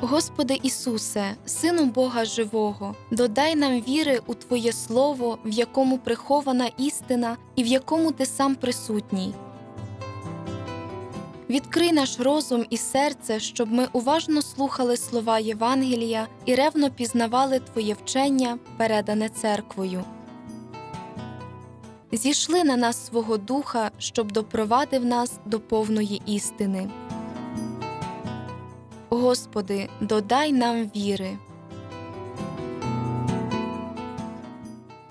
Господи Ісусе, Сину Бога Живого, додай нам віри у Твоє Слово, в якому прихована істина і в якому Ти сам присутній. Відкрий наш розум і серце, щоб ми уважно слухали слова Євангелія і ревно пізнавали Твоє вчення, передане церквою. Зійшли на нас свого Духа, щоб допровадив нас до повної істини. Господи, додай нам віри.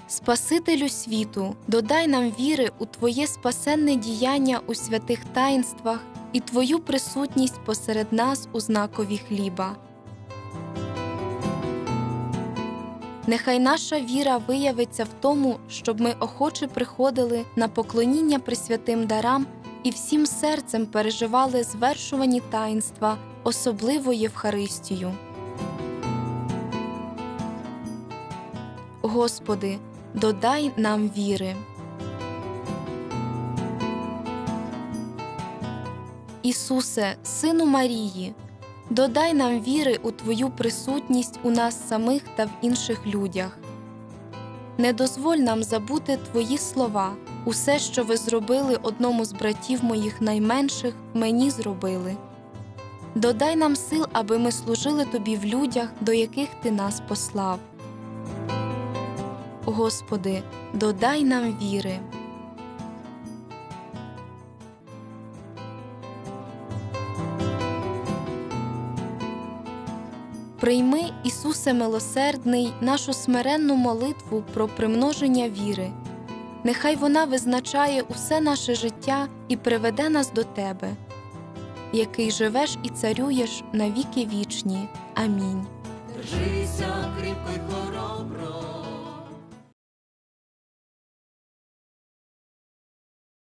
Спасителю світу, додай нам віри у Твоє спасенне діяння у святих таїнствах і Твою присутність посеред нас у знакові хліба. Нехай наша віра виявиться в тому, щоб ми охоче приходили на поклоніння присвятим дарам і всім серцем переживали звершувані таїнства, особливо Євхаристію. Господи, додай нам віри. Ісусе, Сину Марії, додай нам віри у Твою присутність у нас самих та в інших людях. Не дозволь нам забути Твої слова, усе, що ви зробили одному з братів моїх найменших, мені зробили. Додай нам сил, аби ми служили Тобі в людях, до яких Ти нас послав. Господи, додай нам віри. Прийми, Ісусе милосердний, нашу смиренну молитву про примноження віри. Нехай вона визначає усе наше життя і приведе нас до Тебе, який живеш і царюєш на віки вічні. Амінь. Держися кріпко й хоробро.